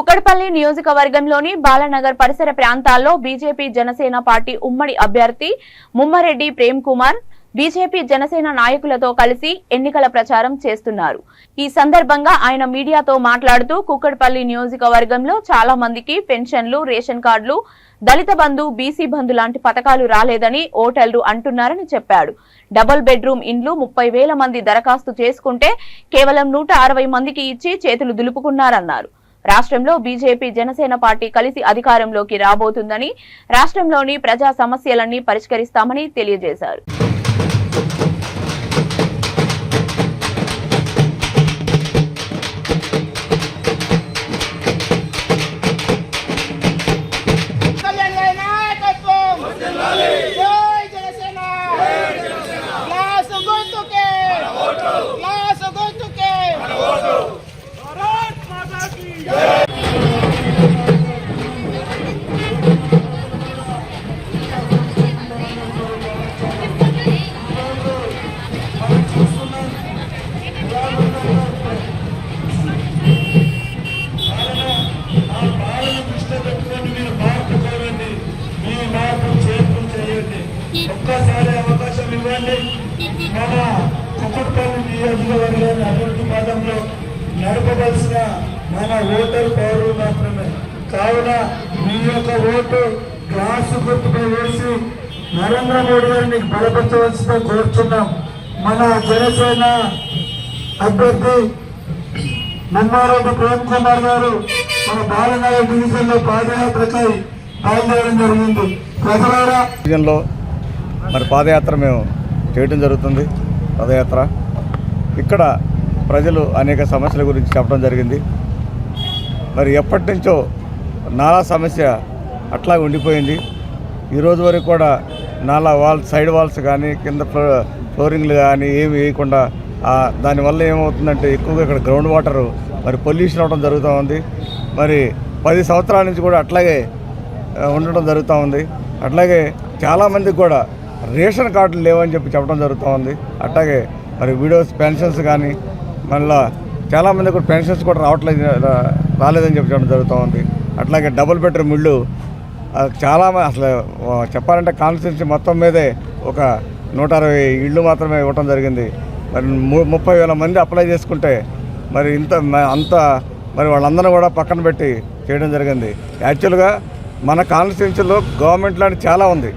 కుక్కడపల్లి నియోజకవర్గంలోని బాలనగర్ పరిసర ప్రాంతాల్లో బీజేపీ జనసేన పార్టీ ఉమ్మడి అభ్యర్థి Mummareddy Prem Kumar B J P Janasena నాయకులతో కలిసి ఎన్నికల ప్రచారం చేస్తున్నారు. ఈ సందర్భంగా ఆయన మీడియాతో మాట్లాడుతూ కుక్కడపల్లి నియోజకవర్గంలో చాలా మందికి పెన్షన్లు రేషన్ కార్డులు దళిత బంధు బీసీ బంధు లాంటి పథకాలు రాలేదని ఓటర్లు అంటున్నారని చెప్పాడు. డబుల్ బెడ్రూమ్ ఇండ్లు ముప్పై వేల మంది దరఖాస్తు చేసుకుంటే కేవలం నూట అరవై మందికి ఇచ్చి చేతులు దులుపుకున్నారన్నారు. రాష్ట్రంలో బీజేపీ జనసేన పార్టీ కలిసి అధికారంలోకి రాబోతుందని రాష్ట్రంలోని ప్రజా సమస్యలన్నీ పరిష్కరిస్తామని తెలియజేశారు. జనసేన! ఒక్కసారి అవకాశం ఇవ్వండి. మన కుక్కడపల్లి నియోజకవర్గాన్ని అభివృద్ధి పదంలో నడపవలసిన మన ఓటర్ పౌరులు మాత్రమే. కావున మీ యొక్క ఓటు గ్లాసు గుర్తుపై వేసి నరేంద్ర మోడీ గారిని బలపరచవలసిన కోరుతున్నాం మన జనసేన అభ్యర్థి నిమ్మారెడ్డి ప్రేమ్ కుమార్ గారు మన బాలనగర్ డివిజన్లో పాదయాత్రకై బయలుదేరడం జరిగింది. ప్రజల డివిజన్లో మరి పాదయాత్ర మేము చేయడం జరుగుతుంది. పాదయాత్ర. ఇక్కడ ప్రజలు అనేక సమస్యల గురించి చెప్పడం జరిగింది. మరి ఎప్పటి నుంచో నాలా సమస్య అట్లా ఉండిపోయింది. ఈరోజు వరకు కూడా నాలా వాల్ సైడ్ వాల్స్ కానీ కింద ఫ్లో ఫ్లోరింగ్లు కానీ ఏమి వేయకుండా దానివల్ల ఏమవుతుందంటే ఎక్కువగా ఇక్కడ గ్రౌండ్ వాటర్ మరి పొల్యూషన్ అవడం జరుగుతూ ఉంది. మరి పది సంవత్సరాల నుంచి కూడా అట్లాగే ఉండటం ఉండడం జరుగుతూ ఉంది. అట్లాగే చాలామందికి కూడా రేషన్ కార్డులు లేవని చెప్పి చెప్పడం జరుగుతూ ఉంది అట్లాగే మరి వీడియోస్ పెన్షన్స్ కానీ మళ్ళీ చాలామంది కూడా పెన్షన్స్ కూడా రావట్లేదు రాలేదని చెప్పి చెప్పడం జరుగుతూ ఉంది అట్లాగే డబుల్ బెడ్రూమ్ ఇళ్ళు ఆ, చాలా అసలు చెప్పాలంటే కాన్స్టిట్యూన్సీ మొత్తం మీదే ఒక నూట అరవై ఇళ్ళు మాత్రమే ఇవ్వటం జరిగింది. మరి ము- ముప్పై వేల మంది అప్లై చేసుకుంటే మరి ఇంత మ- అంత మరి వాళ్ళందరూ కూడా పక్కన పెట్టి చేయడం జరిగింది. యాక్చువల్గా మన కాన్స్టిట్యూన్సీలో గవర్నమెంట్ లాంటి చాలా ఉంది.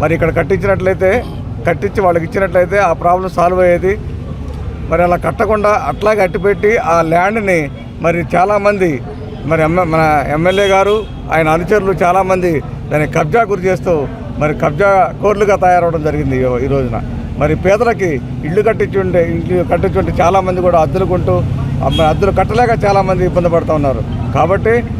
మరి ఇక్కడ కట్టించినట్లయితే కట్టించి వాళ్ళకి ఇచ్చినట్లయితే ఆ ప్రాబ్లం సాల్వ్ అయ్యేది. మరి అలా కట్టకుండా అట్లాగే అట్టిపెట్టి ఆ ల్యాండ్ని మరి చాలామంది మరి ఎమ్మె మన ఎమ్మెల్యే గారు ఆయన అనుచరులు చాలామంది దాన్ని కబ్జా గురి చేస్తూ మరి కబ్జా కోర్లుగా తయారవడం జరిగింది ఈ- రోజున. మరి పేదలకి ఇల్లు కట్టించుంటే ఇంట్లో కట్టించుంటే చాలామంది కూడా అద్దెలు కొంటూ అద్దెలు కట్టలేక చాలామంది ఇబ్బంది పడుతూ ఉన్నారు. కాబట్టి